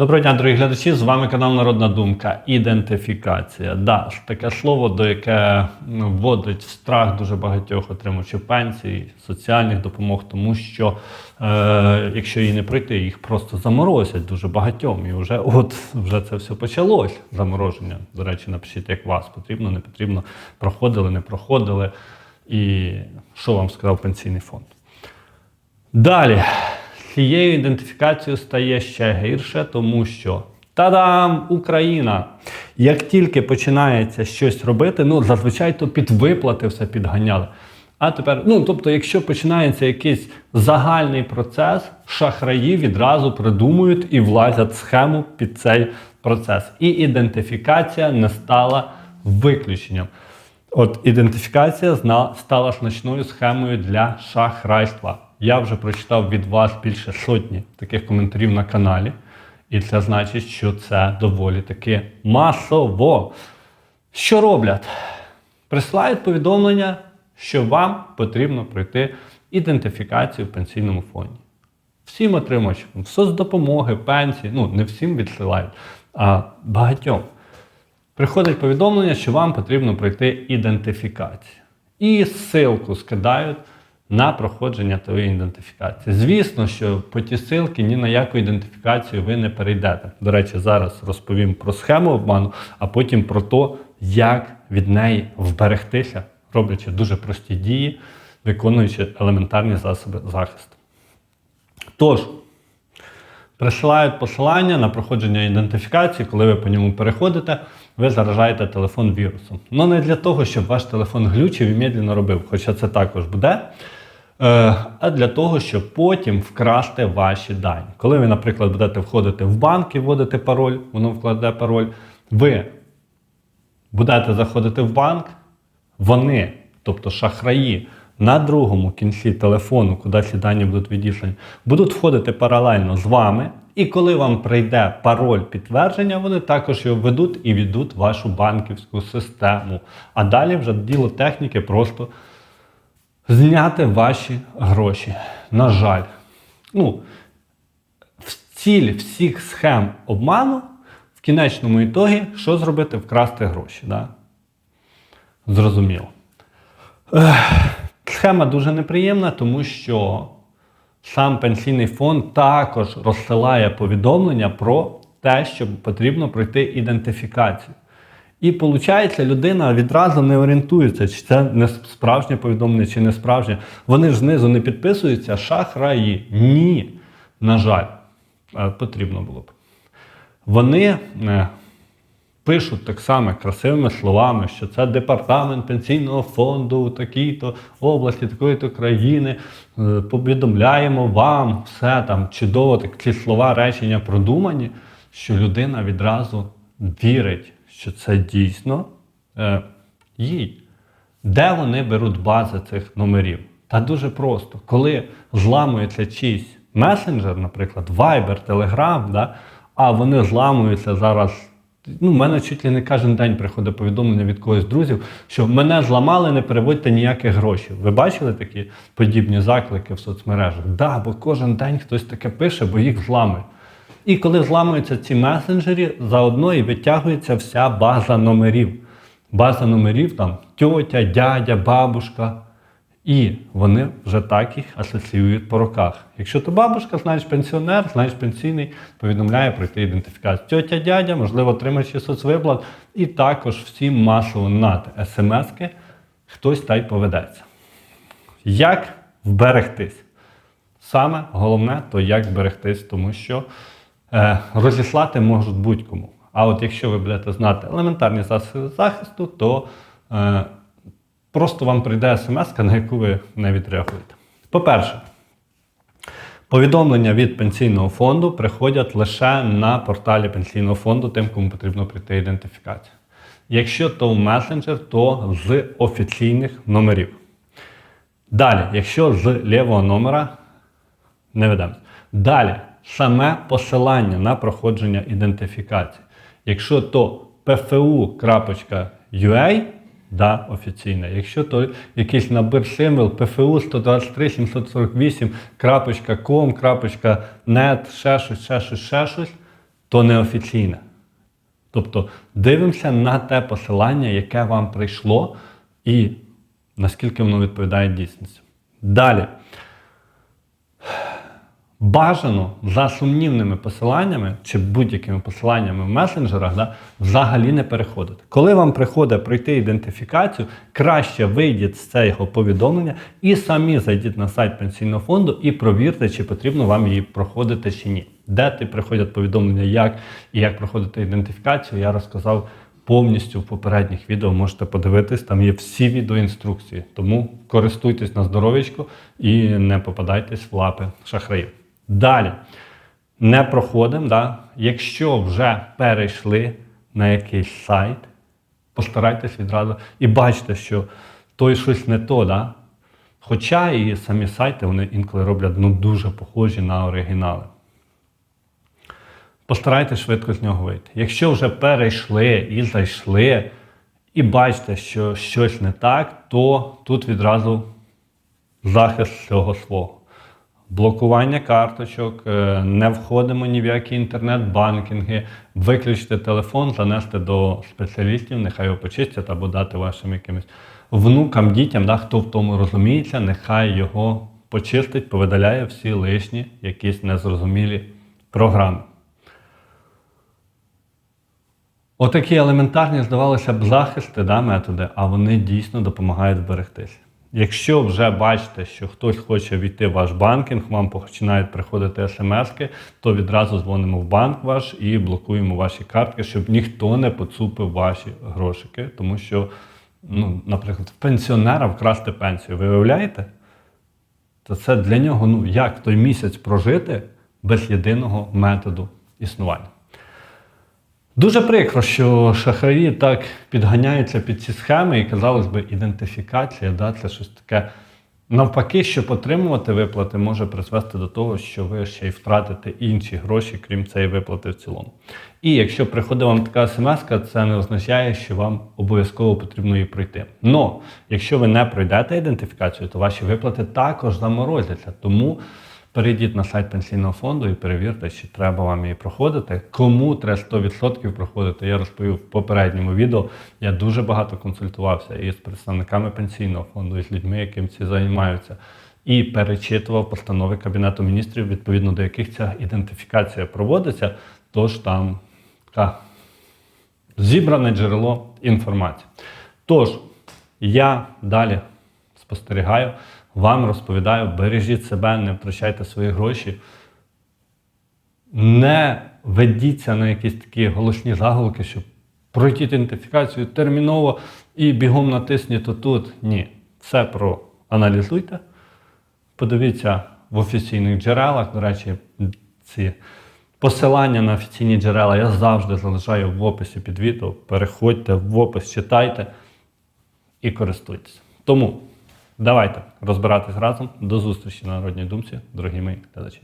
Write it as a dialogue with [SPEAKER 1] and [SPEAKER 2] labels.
[SPEAKER 1] Доброго дня, дорогі глядачі. З вами канал Народна Думка. Ідентифікація. Да, таке слово, до яке ну, вводить страх дуже багатьох отримувачів пенсій, соціальних допомог, тому що е, якщо її не пройти, їх просто заморозять дуже багатьом. І вже от вже це все почалось. Замороження. До речі, напишіть, як вас потрібно, не потрібно, проходили, не проходили. І що вам сказав пенсійний фонд? Далі. Цією ідентифікацією стає ще гірше, тому що та-дам! Україна! Як тільки починається щось робити, ну зазвичай то під виплати все підганяли. А тепер, ну тобто, якщо починається якийсь загальний процес, шахраї відразу придумують і влазять схему під цей процес. І ідентифікація не стала виключенням. От ідентифікація стала значною схемою для шахрайства. Я вже прочитав від вас більше сотні таких коментарів на каналі, і це значить, що це доволі таки масово. Що роблять? Присилають повідомлення, що вам потрібно пройти ідентифікацію в пенсійному фонді. Всім отримувачам соцдопомоги, пенсії, ну не всім відсилають, а багатьом. Приходить повідомлення, що вам потрібно пройти ідентифікацію. І ссылку скидають на проходження тої ідентифікації. Звісно, що по ті ссылки ні на яку ідентифікацію ви не перейдете. До речі, зараз розповім про схему обману, а потім про те, як від неї вберегтися, роблячи дуже прості дії, виконуючи елементарні засоби захисту. Тож, присилають посилання на проходження ідентифікації, коли ви по ньому переходите, ви заражаєте телефон вірусом. Ну не для того, щоб ваш телефон глючив і медленно робив, хоча це також буде. Е, А для того, щоб потім вкрасти ваші дані. Коли ви, наприклад, будете входити в банк і вводити пароль, воно вкладе пароль, ви будете заходити в банк, вони, тобто шахраї, на другому кінці телефону, куди ці дані будуть відіслані, будуть входити паралельно з вами. І коли вам прийде пароль підтвердження, вони також його введуть і відуть в вашу банківську систему. А далі вже діло техніки просто зняти ваші гроші. На жаль. Ну, ціль всіх схем обману в кінечному ітогі, що зробити? Вкрасти гроші. Да? Зрозуміло. Ех, Схема дуже неприємна, тому що сам пенсійний фонд також розсилає повідомлення про те, що потрібно пройти ідентифікацію. І виходить, людина відразу не орієнтується, чи це не справжнє повідомлення, чи не справжнє. Вони ж знизу не підписуються шахраї. Ні. На жаль, Е, потрібно було б. Вони е, пишуть так само красивими словами, що це департамент пенсійного фонду у такій-то області, такої-то країни. Е, Повідомляємо вам все там чудово, так ці слова, речення продумані, що людина відразу вірить, що це дійсно е, їй. Де вони беруть бази цих номерів? Та дуже просто. Коли зламується чийсь месенджер, наприклад, Viber, Telegram, да, а вони зламуються зараз. Ну, в мене чуть ли не кожен день приходить повідомлення від когось з друзів, що мене зламали, не переводьте ніяких грошей. Ви бачили такі подібні заклики в соцмережах? Да, бо кожен день хтось таке пише, бо їх зламують. І коли зламуються ці месенджері, заодно і витягується вся база номерів. База номерів там тьотя, дядя, бабушка. І вони вже так їх асоціюють по роках. Якщо то бабушка, значить пенсіонер, значить пенсійний повідомляє пройти ідентифікацію. Тьотя, дядя, можливо, отримаючи соцвиплат, і також всім масово на смски хтось та й поведеться. Як вберегтись? Саме головне, то як зберегтись, тому що розіслати можуть будь-кому. А от якщо ви будете знати елементарні засоби захисту, то е, просто вам прийде смс, на яку ви не відреагуєте. По-перше, повідомлення від пенсійного фонду приходять лише на порталі пенсійного фонду, тим, кому потрібно пройти ідентифікацію. Якщо то в месенджер, то з офіційних номерів. Далі, якщо з лівого номера, не ведемо. Далі, саме посилання на проходження ідентифікації. Якщо то pfu.ua, да, офіційне. Якщо то якийсь набір символ PFU 123 748.com.net, ще щось, ще щось, ще щось, то неофіційне. Тобто дивимося на те посилання, яке вам прийшло, і наскільки воно відповідає дійсності. Далі. Бажано за сумнівними посиланнями чи будь-якими посиланнями в месенджерах да, взагалі не переходити. Коли вам приходить пройти ідентифікацію, краще вийдіть з цього повідомлення і самі зайдіть на сайт пенсійного фонду і провірте, чи потрібно вам її проходити чи ні. Де ти приходять повідомлення, як і як проходити ідентифікацію, я розказав повністю в попередніх відео. Можете подивитись, там є всі відеоінструкції. Тому користуйтесь на здоров'ячко і не попадайтесь в лапи шахраїв. Далі. Не проходимо. Да? Якщо вже перейшли на якийсь сайт, постарайтесь відразу і бачите, що той щось не то. Да? Хоча і самі сайти вони інколи роблять ну, дуже похожі на оригінали. Постарайтесь швидко з нього вийти. Якщо вже перейшли і зайшли, і бачите, що щось не так, то тут відразу захист всього свого. Блокування карточок, е, не входимо ні в які інтернет-банкінги, виключити телефон, занести до спеціалістів, нехай його почистять або дати вашим якимось внукам, дітям, да, хто в тому розуміється, нехай його почистить, повидаляє всі лишні, якісь незрозумілі програми. Отакі елементарні, здавалося б, захисти да, методи, а вони дійсно допомагають зберегтися. Якщо вже бачите, що хтось хоче війти в ваш банкінг, вам починають приходити смски, то відразу дзвонимо в банк ваш і блокуємо ваші картки, щоб ніхто не поцупив ваші грошики. Тому що, ну, наприклад, пенсіонера вкрасти пенсію, ви уявляєте? То це для нього ну, як той місяць прожити без єдиного методу існування. Дуже прикро, що шахраї так підганяються під ці схеми і, казалось би, ідентифікація, да, це щось таке. Навпаки, щоб отримувати виплати, може призвести до того, що ви ще й втратите інші гроші, крім цієї виплати в цілому. І якщо приходить вам така смс, це не означає, що вам обов'язково потрібно її пройти. Но якщо ви не пройдете ідентифікацію, то ваші виплати також заморозяться. Тому Перейдіть на сайт пенсійного фонду і перевірте, чи треба вам її проходити. Кому треба 100% проходити, я розповів в попередньому відео. Я дуже багато консультувався із представниками пенсійного фонду, і з людьми, яким ці займаються, і перечитував постанови Кабінету міністрів, відповідно до яких ця ідентифікація проводиться. Тож там така зібране джерело інформації. Тож, я далі спостерігаю вам розповідаю, бережіть себе, не втрачайте свої гроші. Не ведіться на якісь такі голосні заголовки, щоб пройти ідентифікацію терміново і бігом натисніть отут. Ні. Все проаналізуйте. Подивіться в офіційних джерелах. До речі, ці посилання на офіційні джерела я завжди залишаю в описі під відео. Переходьте в опис, читайте і користуйтесь. Тому. Давайте розбиратись разом. До зустрічі на народній думці, дорогі мої глядачі.